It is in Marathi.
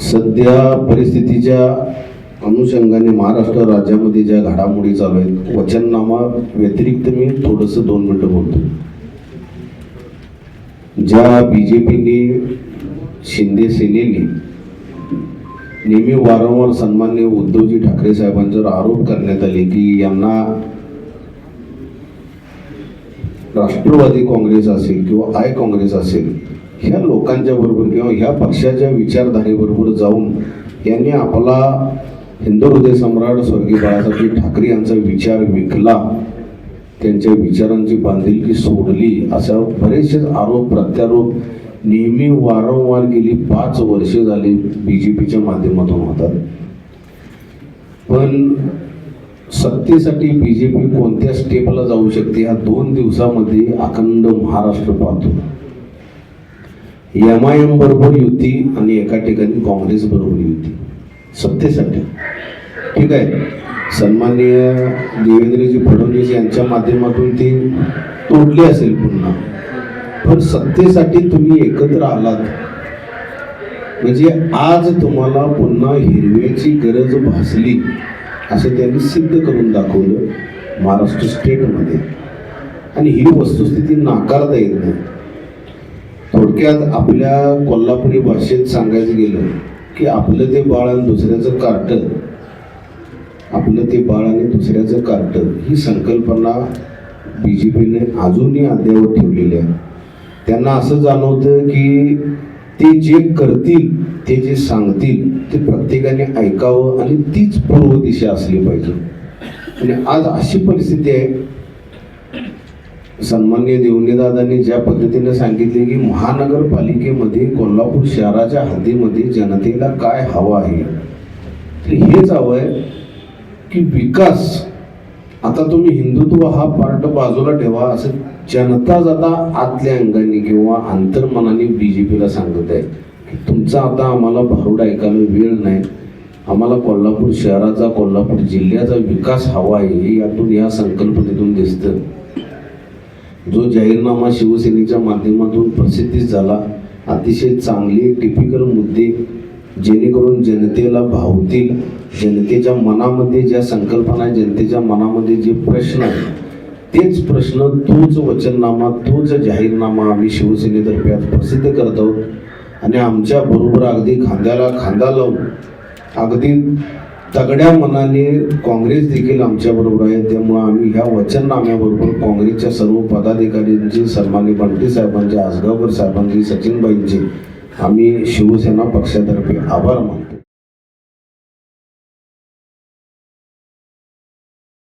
सध्या परिस्थितीच्या अनुषंगाने महाराष्ट्र राज्यामध्ये ज्या घडामोडी चालू आहेत वचननामा व्यतिरिक्त मी थोडंसं दोन मिनटं बोलतो. ज्या बी जे पीने शिंदे सेनेने नेहमी वारंवार सन्मान्य उद्धवजी ठाकरे साहेबांच्यावर आरोप करण्यात आले की यांना राष्ट्रवादी काँग्रेस असेल किंवा आय काँग्रेस असेल ह्या लोकांच्या बरोबर किंवा ह्या पक्षाच्या विचारधारेबरोबर जाऊन यांनी आपला हिंदू हृदय सम्राट स्वर्गीय बाळासाहेब ठाकरे यांचा विचार विकला त्यांच्या विचारांची बांधिलकी सोडली असा बरेचसे आरोप प्रत्यारोप नेहमी वारंवार गेली पाच वर्षे झाली बी जे पीच्या माध्यमातून होतात. पण सत्तेसाठी बी जे पी कोणत्या स्टेपला जाऊ शकते? ह्या दोन दिवसामध्ये अखंड महाराष्ट्र पाहतो. एम आय एम बरोबर युती आणि एका ठिकाणी काँग्रेस बरोबर युती. सत्तेसाठी. ठीक आहे. सन्माननीय देवेंद्रजी फडणवीस यांच्या माध्यमातून ती तोडली असेल पुन्हा. पण सत्तेसाठी तुम्ही एकत्र आलात. म्हणजे आज तुम्हाला पुन्हा हिरव्याची गरज भासली. असं त्यांनी सिद्ध करून दाखवलं महाराष्ट्र स्टेटमध्ये. आणि ही वस्तुस्थिती नाकारता येत नाही. थोडक्यात आपल्या कोल्हापुरी भाषेत सांगायचं गेलं की आपलं ते बाळ आणि दुसऱ्याचं कार्ट आपलं ते बाळ आणि दुसऱ्याचं कार्ट ही संकल्पना बी जे पीने अजूनही अद्यावत ठेवलेली आहे. त्यांना असं जाणवतं की ते जे करतील ते जे सांगतील ते प्रत्येकाने ऐकावं आणि तीच पूर्व दिशा असली पाहिजे. आणि आज अशी परिस्थिती आहे. सन्मान्य देवनेदादांनी ज्या पद्धतीने सांगितले की महानगरपालिकेमध्ये कोल्हापूर शहराच्या हद्दीमध्ये जनतेला काय हवं आहे? तर हेच हवं आहे की विकास आता तुम्ही हिंदुत्व हा पार्ट बाजूला ठेवा असं जनता जाता आतल्या अंगाने किंवा अंतर्मनाने बी जे पीला सांगत आहे की तुमचा आता आम्हाला भारूड ऐकायला वेळ नाही. आम्हाला कोल्हापूर शहराचा कोल्हापूर जिल्ह्याचा विकास हवा आहे हे यातून या संकल्पनेतून दिसतं. जो जाहीरनामा शिवसेनेच्या माध्यमातून प्रसिद्धीस झाला अतिशय चांगले टिपिकल मुद्दे जेणेकरून जनतेला भावतील जनतेच्या मनामध्ये ज्या संकल्पना जनतेच्या मनामध्ये जे प्रश्न आहेत तेच प्रश्न तोच वचननामा तोच जाहीरनामा आम्ही शिवसेनेतर्फे आज प्रसिद्ध करत आहोत. आणि आमच्या बरोबर अगदी खांद्याला खांदा लावून अगदी तगड्या मनाने काँग्रेस देखील आमच्या बरोबर आहे. त्यामुळे आम्ही ह्या वचननाम्याबरोबर काँग्रेसच्या सर्व पदाधिकाऱ्यांची सन्मान्य बंटी साहेबांचे आसगावकर साहेबांची सचिनबाईंचे आम्ही शिवसेना पक्षातर्फे आभार मानतो.